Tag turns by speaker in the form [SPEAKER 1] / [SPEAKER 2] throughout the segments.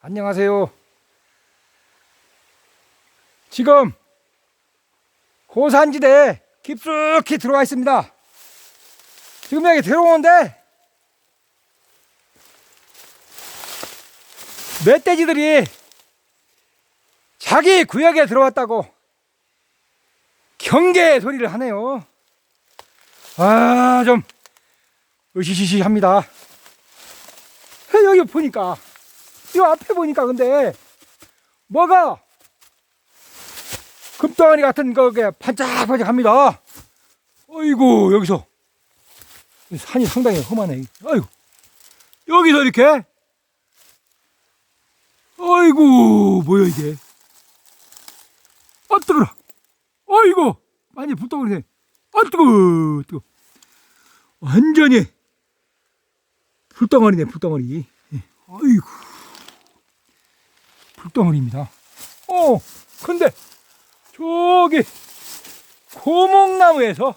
[SPEAKER 1] 안녕하세요. 지금 고산지대에 깊숙이 들어와 있습니다. 지금 여기 들어오는데 멧돼지들이 자기 구역에 들어왔다고 경계 소리를 하네요. 아, 좀 으시시시 합니다. 여기 보니까 이 앞에 보니까 근데 뭐가 금덩어리 같은 거게 반짝반짝합니다. 어이구 여기서 산이 상당히 험하네. 아이고 여기서 이렇게 어이구 뭐야 이게? 아 뜨거라. 어이구 많이 불덩어리네. 아 뜨거 뜨거. 완전히 불덩어리네 불덩어리. 예. 아이고 불덩어리입니다. 어 근데 저기 고목나무에서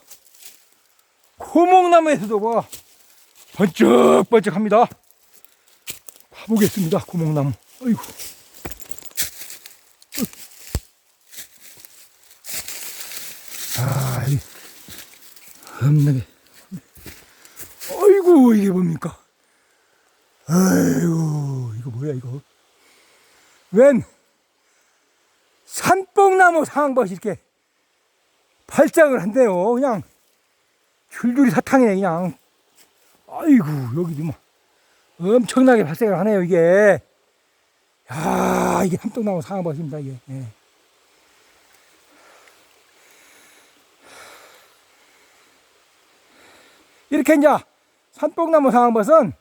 [SPEAKER 1] 고목나무에서도 뭐 번쩍번쩍합니다. 봐보겠습니다. 고목나무. 아이고. 아, 이 겁나게. 아이고 이게 뭡니까? 아이고 이거 뭐야 이거? 웬 산뽕나무 상황벗이 이렇게 발작을 한대요. 그냥 줄줄이 사탕이네 그냥. 아이고 여기도 뭐 엄청나게 발생을 하네요 이게. 야 이게 산뽕나무 상황벗입니다 이게. 예. 이렇게 이제 산뽕나무 상황벗은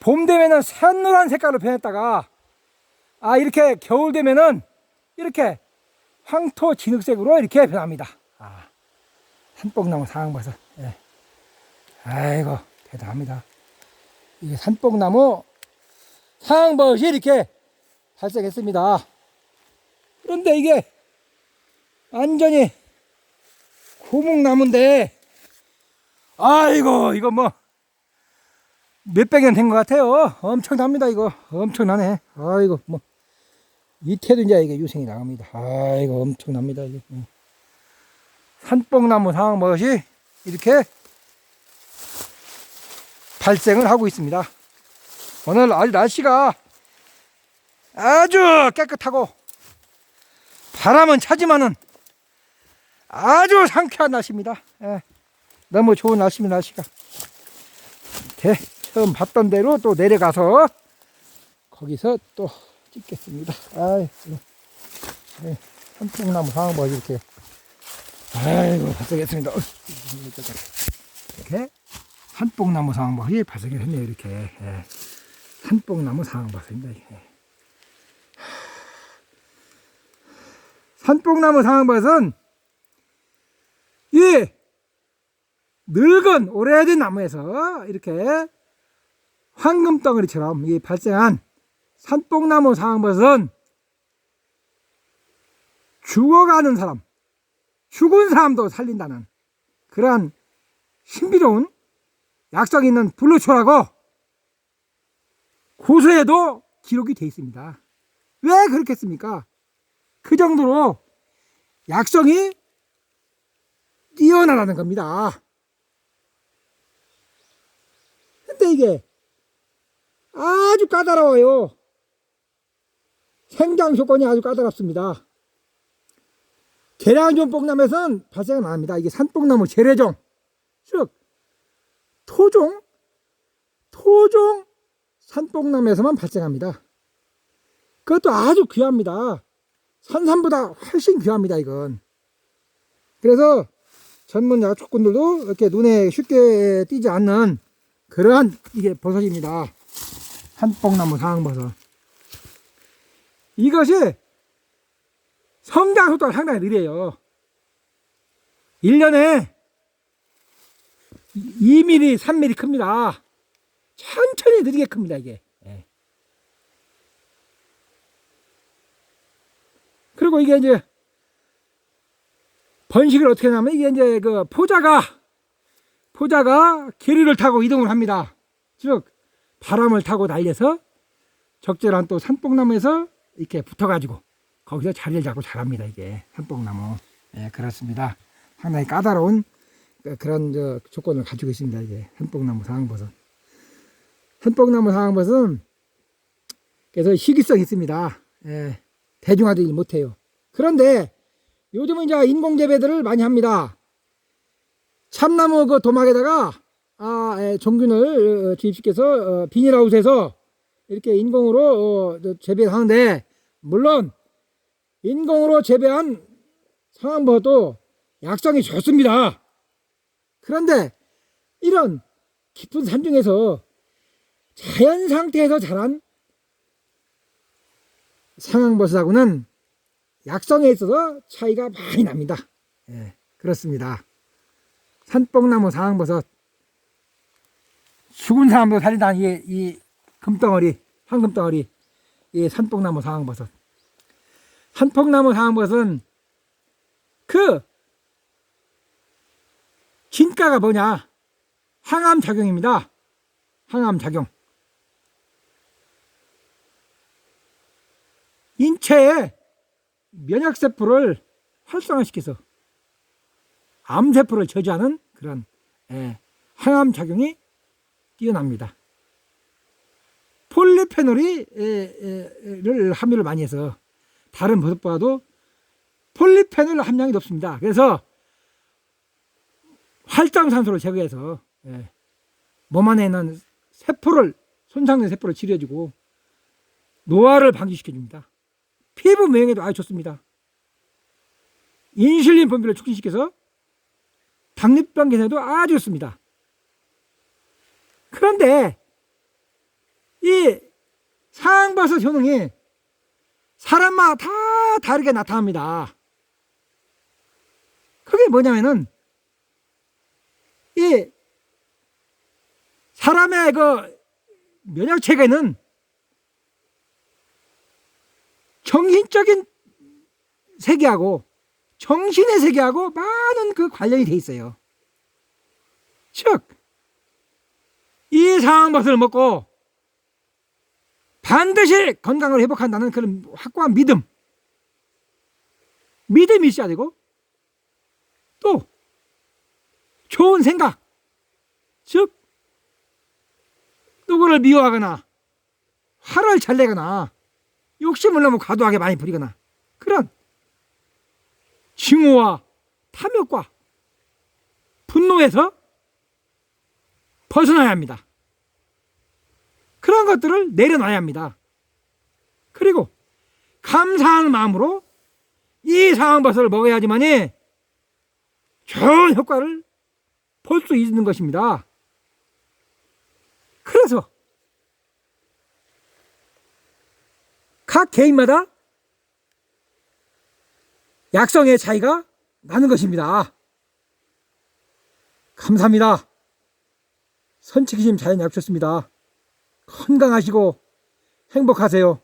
[SPEAKER 1] 봄 되면은 새노란 색깔로 변했다가 아 이렇게 겨울 되면은 이렇게 황토 진흙색으로 이렇게 변합니다. 아 산뽕나무 상황벗은 예. 아이고 대단합니다. 이게 산뽕나무 상황벗이 이렇게 발생했습니다. 그런데 이게 완전히 고목나무인데 아이고 이거 뭐 몇백 년 된 것 같아요. 엄청납니다, 이거. 엄청나네. 아이고, 뭐. 이태도 이제 이게 유생이 나갑니다. 아이고, 엄청납니다. 응. 산뽕나무 상황벗이 이렇게 발생을 하고 있습니다. 오늘 아주 날씨가 아주 깨끗하고 바람은 차지만은 아주 상쾌한 날씨입니다. 예. 너무 좋은 날씨입니다, 날씨가. 이렇게 처음 봤던 대로 또 내려가서 거기서 또 찍겠습니다. 아이, 네, 한풍나무 상황버 이렇게. 아이고, 발생했습니다. 어이, 이렇게 한뽕나무 상황버이 발생을 했네요, 이렇게. 예. 한뽕나무 상황버입니다. 이게. 산뽕나무 상황버은 이 늙은 오래된 나무에서 이렇게 황금 덩어리처럼 이 발생한 산뽕나무 상황벗은 죽어가는 사람, 죽은 사람도 살린다는 그러한 신비로운 약성 있는 블루초라고 고서에도 기록이 되어 있습니다. 왜 그렇겠습니까? 그 정도로 약성이 뛰어나다는 겁니다. 근데 이게 아주 까다로워요. 생장 조건이 아주 까다롭습니다. 계량종 뽕나무에서는 발생은 안 합니다. 이게 산뽕나무 재래종, 즉 토종, 토종 산뽕나무에서만 발생합니다. 그것도 아주 귀합니다. 산삼보다 훨씬 귀합니다. 이건. 그래서 전문 약초꾼들도 이렇게 눈에 쉽게 띄지 않는 그러한 이게 버섯입니다. 한뽕나무 상황버섯. 이것이 성장 속도가 상당히 느려요. 1년에 2mm, 3mm 큽니다. 천천히 느리게 큽니다, 이게. 예. 그리고 이게 이제 번식을 어떻게 하냐면 이게 이제 그 포자가 포자가 계류를 타고 이동을 합니다. 즉 바람을 타고 날려서 적절한 또 산뽕나무에서 이렇게 붙어가지고 거기서 자리를 잡고 자랍니다 이게 산뽕나무. 예 그렇습니다. 상당히 까다로운 그- 그런 저 조건을 가지고 있습니다 이게 산뽕나무 상황버섯. 산뽕나무 상황버섯은 그래서 희귀성이 있습니다. 예, 대중화되지 못해요. 그런데 요즘은 이제 인공 재배들을 많이 합니다. 참나무 그 도막에다가 아, 예, 종균을 어, 주입시켜서 어, 비닐하우스에서 이렇게 인공으로 어, 저 재배를 하는데 물론 인공으로 재배한 상황버도 약성이 좋습니다. 그런데 이런 깊은 산 중에서 자연 상태에서 자란 상황버섯하고는 약성에 있어서 차이가 많이 납니다. 예, 그렇습니다. 산뽕나무 상황버섯 죽은 사람도 살린다. 이, 이 금덩어리 황금덩어리 이 산뽕나무 상황버섯. 산뽕나무 상황버섯은 그 진가가 뭐냐? 항암 작용입니다. 항암 작용. 인체에 면역세포를 활성화시켜서 암세포를 저지하는 그런 예, 항암 작용이 뛰어납니다. 폴리페놀이 에, 에, 를 함유를 많이 해서 다른 버섯보다도 폴리페놀 함량이 높습니다. 그래서 활장산소를 제거해서 예, 몸 안에 있는 세포를 손상된 세포를 치료해주고 노화를 방지시켜줍니다. 피부 미용에도 아주 좋습니다. 인슐린 분비를 촉진시켜서 당뇨병 개선에도 아주 좋습니다. 그런데 이 상버섯 효능이 사람마다 다 다르게 나타납니다. 그게 뭐냐면은 이 사람의 그 면역 체계는 정신적인 세계하고 정신의 세계하고 많은 그 관련이 돼 있어요. 즉, 이 상황버섯을 먹고 반드시 건강을 회복한다는 그런 확고한 믿음. 믿음이 있어야 되고, 또, 좋은 생각. 즉, 누구를 미워하거나, 화를 잘 내거나, 욕심을 너무 과도하게 많이 부리거나, 그런 증오와 탐욕과 분노에서 벗어나야 합니다. 그런 것들을 내려놔야 합니다. 그리고 감사하는 마음으로 이 상황버섯을 먹어야지만이 좋은 효과를 볼 수 있는 것입니다. 그래서 각 개인마다 약성의 차이가 나는 것입니다. 감사합니다. 선치기심 자연 약초습니다. 건강하시고 행복하세요.